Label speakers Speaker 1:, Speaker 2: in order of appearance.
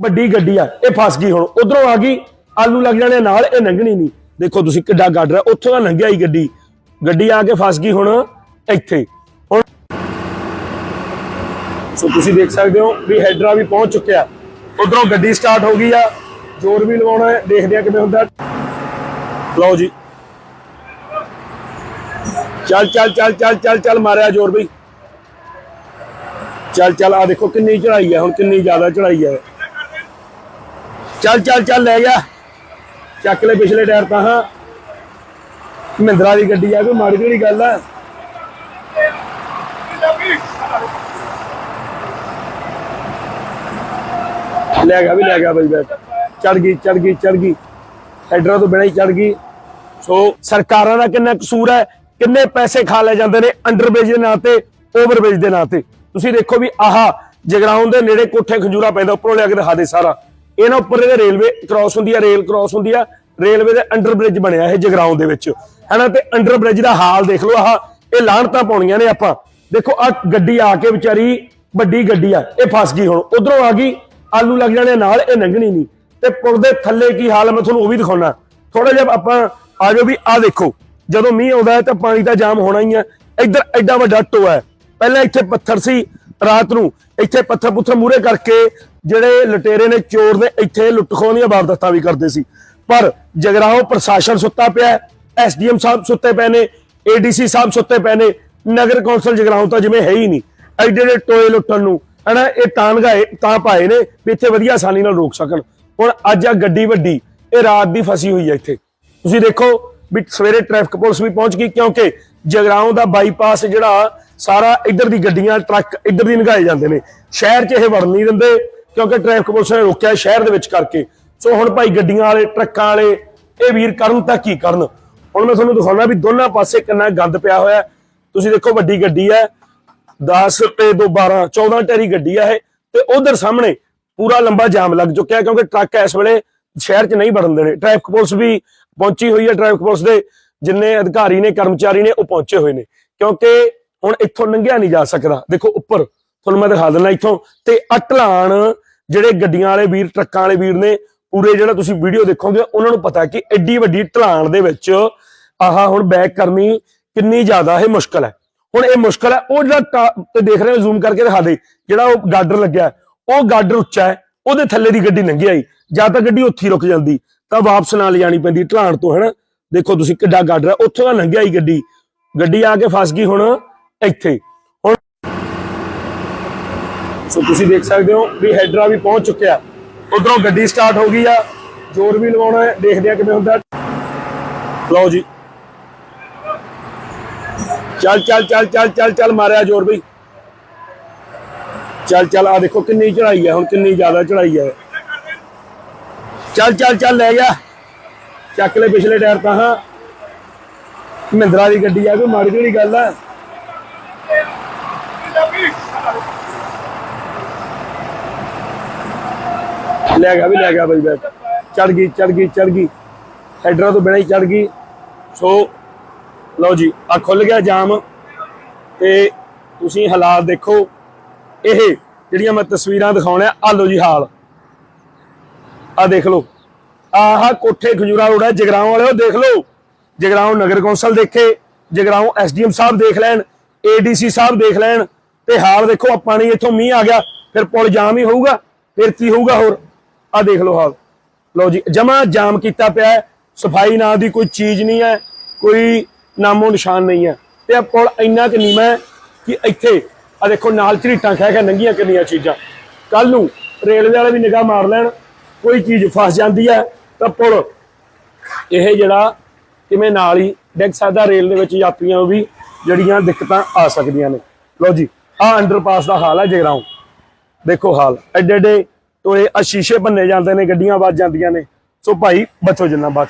Speaker 1: ਵੱਡੀ ਗੱਡੀ ਆ, ਇਹ ਫਸ ਗਈ ਹੁਣ। ਉਧਰੋਂ ਆ ਗਈ, ਆਲੂ ਲੱਗ ਜਾਣੇ ਨਾਲ, ਇਹ ਲੰਘਣੀ ਨਹੀਂ। ਦੇਖੋ ਤੁਸੀਂ ਕਿੱਡਾ ਗੱਡ ਰਿਹਾ, ਉੱਥੋਂ ਦਾ ਲੰਘਿਆ ਹੀ ਗੱਡੀ। ਗੱਡੀ ਆ ਕੇ ਫਸ ਗਈ ਹੁਣ ਇੱਥੇ। ਹੁਣ ਸੋ ਤੁਸੀਂ ਦੇਖ ਸਕਦੇ ਹੋ ਵੀ ਹੈਡਰਾ ਵੀ ਪਹੁੰਚ ਚੁੱਕਿਆ। ਉਧਰੋਂ ਗੱਡੀ ਸਟਾਰਟ ਹੋ ਗਈ ਆ, ਜ਼ੋਰ ਵੀ ਲਵਾਉਣਾ ਹੈ, ਦੇਖਦੇ ਆ ਕਿਵੇਂ ਹੁੰਦਾ। ਲਓ ਜੀ। ਚੱਲ ਚੱਲ ਚੱਲ ਚੱਲ ਚੱਲ ਚੱਲ ਮਾਰਿਆ ਜ਼ੋਰ ਬਈ। ਚੱਲ ਚੱਲ ਆ ਦੇਖੋ ਕਿੰਨੀ ਚੜਾਈ ਹੈ ਹੁਣ ਕਿੰਨੀ ਜ਼ਿਆਦਾ ਚੜਾਈ ਹੈ ਚੱਲ ਚੱਲ ਚੱਲ ਲੈ ਗਿਆ ਚੱਕ ਲੈ ਪਿਛਲੇ ਟਾਇਰ ਤਾਂ। ਹਾਂ ਮਹਿੰਦਰਾ ਦੀ ਗੱਡੀ ਆ, ਕੋਈ ਮਾੜੀ ਜਿਹੜੀ ਗੱਲ ਆ। ਲੈ ਗਿਆ ਵੀ, ਲੈ ਗਿਆ ਬਈ ਬੈਠ ਚੜ ਗਈ ਚੜ ਗਈ ਚੜ ਗਈ। ਹੈਡਰਾਂ ਤੋਂ ਬਿਨਾਂ ਹੀ ਚੜ ਗਈ। ਸੋ ਸਰਕਾਰਾਂ ਦਾ ਕਿੰਨਾ ਕਸੂਰ ਹੈ, ਕਿੰਨੇ ਪੈਸੇ ਖਾ ਲੈ ਜਾਂਦੇ ਨੇ ਅੰਡਰਬ੍ਰਿਜ ਦੇ ਨਾਂ ਤੇ ਓਵਰਬ੍ਰਿਜ ਦੇ ਨਾਂ ਤੇ। ਤੁਸੀਂ ਦੇਖੋ ਵੀ ਆਹਾ ਜਗਰਾਉਂ ਦੇ ਨੇੜੇ ਕੋਠੇ ਖਜੂਰਾ ਪੈਂਦਾ, ਉੱਪਰੋਂ ਲਿਆ ਕੇ ਦਿਖਾ ਦੇ ਸਾਰਾ। ਇਹਨਾਂ ਉੱਪਰ ਇਹਦੇ ਰੇਲਵੇ ਕ੍ਰਾਸ ਹੁੰਦੀ ਆ ਰੇਲ ਕ੍ਰਾਸ ਹੁੰਦੀ ਆ, ਰੇਲਵੇ ਦੇ ਅੰਡਰਬ੍ਰਿਜ ਬਣਿਆ ਇਹ ਜਗਰਾਉਂ ਦੇ ਵਿੱਚ। ਹੈਨਾ ਤੇ ਅੰਡਰਬ੍ਰਿਜ ਦਾ ਹਾਲ ਦੇਖ ਲਓ, ਆਹ ਇਹ ਲਾਹਣਤਾਂ ਪਾਉਣੀਆਂ ਨੇ ਆਪਾਂ। ਦੇਖੋ ਆ ਗੱਡੀ ਆ ਕੇ ਵਿਚਾਰੀ ਵੱਡੀ ਗੱਡੀ ਆ, ਇਹ ਫਸ ਗਈ ਹੁਣ। ਉਧਰੋਂ ਆ ਗਈ, ਆਲੂ ਲੱਗ ਜਾਣੇ ਨਾਲ, ਇਹ ਲੰਘਣੀ ਨਹੀਂ। ਤੇ ਪੁਲ ਦੇ ਥੱਲੇ ਕੀ ਹਾਲ ਹੈ ਮੈਂ ਤੁਹਾਨੂੰ ਉਹ ਵੀ ਦਿਖਾਉਣਾ। ਥੋੜਾ ਜਿਹਾ ਆਪਾਂ ਆ ਜਾਓ ਵੀ ਆ ਦੇਖੋ, ਜਦੋਂ ਮੀਂਹ ਆਉਂਦਾ ਹੈ ਤਾਂ ਪਾਣੀ ਦਾ ਜਾਮ ਹੋਣਾ ਹੀ ਹੈ ਇੱਧਰ ਐਡਾ ਵੱਡਾ ਟੋਆ ਹੈ। ਪਹਿਲਾਂ ਇੱਥੇ ਪੱਥਰ ਸੀ ਰਾਤ ਨੂੰ, ਇੱਥੇ ਪੱਥਰ ਪੁੱਥਰ ਮੂਰੇ ਕਰਕੇ ਜਿਹੜੇ ਲੁਟੇਰੇ ਨੇ ਚੋਰ ਨੇ ਇੱਥੇ ਲੁੱਟ ਖੋਹ ਦੀਆਂ ਵਾਰਦਾਤਾਂ ਵੀ ਕਰਦੇ ਸੀ। ਪਰ ਜਗਰਾਓ ਪ੍ਰਸ਼ਾਸਨ ਸੁੱਤਾ ਪਿਆ ਐਸਡੀਐਮ ਸਾਹਿਬ ਸੁੱਤੇ ਪਏ ਨੇ, ਏਡੀਸੀ ਸਾਹਿਬ ਸੁੱਤੇ ਪਏ ਨੇ, ਨਗਰ ਕੌਂਸਲ ਜਗਰਾਓ ਤਾਂ ਜਿਵੇਂ ਹੈ ਹੀ ਨਹੀਂ। ਐਡੇ ਐਡੇ ਟੋਏ ਲੁੱਟਣ ਨੂੰ, ਹਨਾ, ਇਹ ਤਾਂ ਗਾਏ, ਤਾਂ ਪਾਏ ਨੇ ਵੀ ਇੱਥੇ ਵਧੀਆ ਆਸਾਨੀ ਨਾਲ ਰੋਕ ਸਕਣ। ਹੁਣ ਅੱਜ ਆ ਗੱਡੀ ਵੱਡੀ, ਇਹ ਰਾਤ ਦੀ ਫਸੀ ਹੋਈ ਹੈ ਇੱਥੇ। ਤੁਸੀਂ ਦੇਖੋ ਵੀ ਸਵੇਰੇ ਟ੍ਰੈਫਿਕ ਪੁਲਿਸ ਵੀ ਪਹੁੰਚ ਗਈ, ਕਿਉਂਕਿ ਜਗਰਾਉਂ ਦਾ ਬਾਈਪਾਸ ਜਿਹੜਾ ਸਾਰਾ ਇੱਧਰ ਦੀ ਗੱਡੀਆਂ, ਟਰੱਕ ਇੱਧਰ ਦੀ ਲੰਘਾਏ ਜਾਂਦੇ ਨੇ। ਸ਼ਹਿਰ 'ਚ ਇਹ ਵੜਨ ਨਹੀਂ ਦਿੰਦੇ ਕਿਉਂਕਿ ਟ੍ਰੈਫਿਕ ਪੁਲਿਸ ਨੇ ਰੋਕਿਆ ਸ਼ਹਿਰ ਦੇ ਵਿੱਚ ਕਰਕੇ। ਸੋ ਹੁਣ ਭਾਈ ਗੱਡੀਆਂ ਵਾਲੇ, ਟਰੱਕਾਂ ਵਾਲੇ, ਇਹ ਵੀਰ ਕਰਨ ਤਾਂ ਕੀ ਕਰਨ? ਹੁਣ ਮੈਂ ਤੁਹਾਨੂੰ ਦਿਖਾਉਣਾ ਵੀ ਦੋਨਾਂ ਪਾਸੇ ਕਿੰਨਾ ਗੰਦ ਪਿਆ ਹੋਇਆ ਤੁਸੀਂ ਦੇਖੋ ਵੱਡੀ ਗੱਡੀ ਹੈ 10 ਤੇ ਦੋ 12 14 ਟੈਰੀ ਗੱਡੀ ਆ ਇਹ। ਤੇ ਉਧਰ ਸਾਹਮਣੇ ਪੂਰਾ ਲੰਬਾ ਜਾਮ ਲੱਗ ਚੁੱਕਿਆ ਕਿਉਂਕਿ ਟਰੱਕ ਇਸ ਵੇਲੇ ਸ਼ਹਿਰ 'ਚ ਨਹੀਂ ਵੜਨ ਦੇਣੇ। ਟ੍ਰੈਫਿਕ ਪੁਲਿਸ ਵੀ ਪਹੁੰਚੀ ਹੋਈ ਹੈ ਟ੍ਰੈਫਿਕ ਪੁਲਿਸ ਦੇ। ਜਿੰਨੇ ਅਧਿਕਾਰੀ ਨੇ, ਕਰਮਚਾਰੀ ਨੇ, ਉਹ ਪਹੁੰਚੇ ਹੋਏ ਨੇ। ਕਿਉਂਕਿ ਹੁਣ ਇੱਥੋਂ ਲੰਘਿਆ ਨਹੀਂ ਜਾ ਸਕਦਾ। ਦੇਖੋ ਉੱਪਰ, ਤੁਹਾਨੂੰ ਮੈਂ ਦਿਖਾ ਦਿੰਦਾ ਇੱਥੋਂ। ਤੇ ਅਟਲਾਨ ਜਿਹੜੇ ਗੱਡੀਆਂ ਵਾਲੇ ਵੀਰ, ਟਰੱਕਾਂ ਵਾਲੇ ਵੀਰ ਨੇ, ਪੂਰੇ ਜਿਹੜਾ ਤੁਸੀਂ ਵੀਡੀਓ ਦੇਖੋਗੇ, ਉਹਨਾਂ ਨੂੰ ਪਤਾ ਕਿ ਐਡੀ ਵੱਡੀ ਢਲਾਣ ਦੇ ਵਿੱਚ ਆਹ ਹੁਣ ਬੈਕ ਕਰਨੀ ਕਿੰਨੀ ਜ਼ਿਆਦਾ ਇਹ ਮੁਸ਼ਕਲ ਹੈ। ਹੁਣ ਇਹ ਮੁਸ਼ਕਲ ਹੈ, ਉਹ ਜਿਹੜਾ ਤੇ ਦੇਖ ਰਹੇ ਹੋ ਜ਼ੂਮ ਕਰਕੇ ਦਿਖਾ ਦੇ, ਜਿਹੜਾ ਉਹ ਗਾਡਰ ਲੱਗਿਆ, ਉਹ ਗਾਡਰ ਉੱਚਾ ਹੈ, ਉਹਦੇ ਥੱਲੇ ਦੀ ਗੱਡੀ ਲੰਘੀ ਆਈ, ਜਾਂ ਤਾਂ ਗੱਡੀ ਉੱਥੇ ਰੁਕ ਜਾਂਦੀ, ਤਾਂ ਵਾਪਸ ਨਾਲ ਲਿਜਾਣੀ ਪੈਂਦੀ ਢਲਾਣ ਤੋਂ, ਹਨਾ? ਦੇਖੋ ਤੁਸੀਂ ਕਿੱਡਾ ਗਾਡਰ ਹੈ, ਉੱਥੋਂ ਦਾ ਲੰਘਿਆ ਹੀ ਗੱਡੀ ਗੱਡੀ ਆ ਕੇ ਫਸ ਗਈ ਹੁਣ ਇੱਥੇ। ਸੋ ਤੁਸੀਂ ਦੇਖ ਸਕਦੇ ਹੋ ਵੀ ਹੈਡਰਾ ਵੀ ਪਹੁੰਚ ਚੁੱਕਿਆ। ਉਧਰੋਂ ਗੱਡੀ ਸਟਾਰਟ ਹੋ ਗਈ ਆ। ਜ਼ੋਰ ਵੀ ਲਵਾਉਣਾ ਹੈ, ਦੇਖਦੇ ਆ ਕਿਵੇਂ ਹੁੰਦਾ। ਲਓ ਜੀ। ਚੱਲ ਚੱਲ ਚੱਲ ਚੱਲ ਚੱਲ ਚੱਲ ਮਾਰਿਆ ਜ਼ੋਰ ਬਈ। ਚੱਲ ਚੱਲ ਆ ਦੇਖੋ ਕਿੰਨੀ ਚੜਾਈ ਹੈ ਹੁਣ ਕਿੰਨੀ ਜ਼ਿਆਦਾ ਚੜਾਈ ਹੈ ਚੱਲ ਚੱਲ ਚੱਲ, ਲੈ ਗਿਆ। ਚੱਕ ਲੈ ਪਿਛਲੇ ਟਾਇਰ ਤਾਂ, ਹਾਂ। ਮਹਿੰਦਰਾ ਦੀ ਗੱਡੀ ਆ, ਕੋਈ ਮਾੜੀ ਜਿਹੜੀ ਗੱਲ ਆ। ਲੈ ਗਿਆ ਵੀ, ਲੈ ਗਿਆ ਬਈ ਬੈਠ ਚੜ ਗਈ ਚੜ ਗਈ ਚੜ ਗਈ। ਹੈਡਰਾਂ ਤੋਂ ਬਿਨਾਂ ਹੀ ਚੜ ਗਈ। ਸੋ, ਲਓ ਜੀ ਆ ਖੁੱਲ ਗਿਆ ਜਾਮ। ਤੇ ਤੁਸੀਂ ਹਾਲਾਤ ਦੇਖੋ। ਇਹ ਜਿਹੜੀਆਂ ਮੈਂ ਤਸਵੀਰਾਂ ਦਿਖਾਉਣਿਆ ਆ ਲਓ ਜੀ ਹਾਲ। ਆ ਦੇਖ ਲਓ। ਆਹ ਕੋਠੇ ਖਜੂਰਾ ਰੋਡ ਹੈ, ਜਗਰਾਉਂ ਵਾਲਿਓ, ਦੇਖ ਲਓ। ਜਗਰਾਉਂ ਨਗਰ ਕੌਂਸਲ ਦੇਖੇ, ਜਗਰਾਉਂ ਐਸਡੀਐਮ ਸਾਹਿਬ ਦੇਖ ਲੈਣ, ਏਡੀਸੀ ਸਾਹਿਬ ਦੇਖ ਲੈਣ। ਤੇ ਹਾਲ ਦੇਖੋ ਆ ਪਾਣੀ ਇੱਥੋਂ ਮੀਂਹ ਆ ਗਿਆ, ਫਿਰ ਪੁਲ ਜਾਮ ਹੀ ਹੋਊਗਾ, ਫਿਰ ਕੀ ਹੋਊਗਾ ਹੋਰ? ਆ ਦੇਖ ਲਓ ਹਾਲ। ਲਓ ਜੀ, ਜਮਾ ਜਾਮ ਕੀਤਾ ਪਿਆ ਸਫ਼ਾਈ ਨਾਂ ਦੀ ਕੋਈ ਚੀਜ਼ ਨਹੀਂ ਹੈ, ਕੋਈ ਨਾਮੋ ਨਿਸ਼ਾਨ ਨਹੀਂ ਹੈ। ਤੇ ਆ ਪੁਲ ਇੰਨਾ ਕਿ ਨੀਵਾਂ ਹੈ ਕਿ ਇੱਥੇ ਆ ਦੇਖੋ ਨਾਲ ਝਰੀਟਾਂ ਖਹਿ ਕੇ ਨੰਗੀਆਂ ਕਿੰਨੀਆਂ ਚੀਜ਼ਾਂ। ਕੱਲ ਨੂੰ ਰੇਲਵੇ ਵਾਲੇ ਵੀ ਨਿਗਾਹ ਮਾਰ ਲੈਣ, ਕੋਈ ਚੀਜ਼ ਫਸ ਜਾਂਦੀ ਹੈ, ਤਾਂ ਪੁਲ ਇਹ ਜਿਹੜਾ ਕਿਵੇਂ ਨਾਲ ਹੀ ਡਿੱਗ ਸਕਦਾ ਰੇਲ ਦੇ ਵਿੱਚ ਯਾਤਰੀਆਂ ਨੂੰ ਵੀ ਜਿਹੜੀਆਂ ਦਿੱਕਤਾਂ ਆ ਸਕਦੀਆਂ ਨੇ। ਲਓ ਜੀ ਆ ਅੰਡਰਪਾਸ ਦਾ ਹਾਲ ਹੈ ਜਗਰਾਉਂ। ਦੇਖੋ ਹਾਲ ਐਡੇ ਐਡੇ ਟੋਏ ਆ ਸ਼ੀਸ਼ੇ ਭੰਨੇ ਜਾਂਦੇ ਨੇ, ਗੱਡੀਆਂ ਵੱਜ ਜਾਂਦੀਆਂ ਨੇ। ਸੋ ਭਾਈ, ਬਚੋ ਜਿੰਨਾ ਬਚ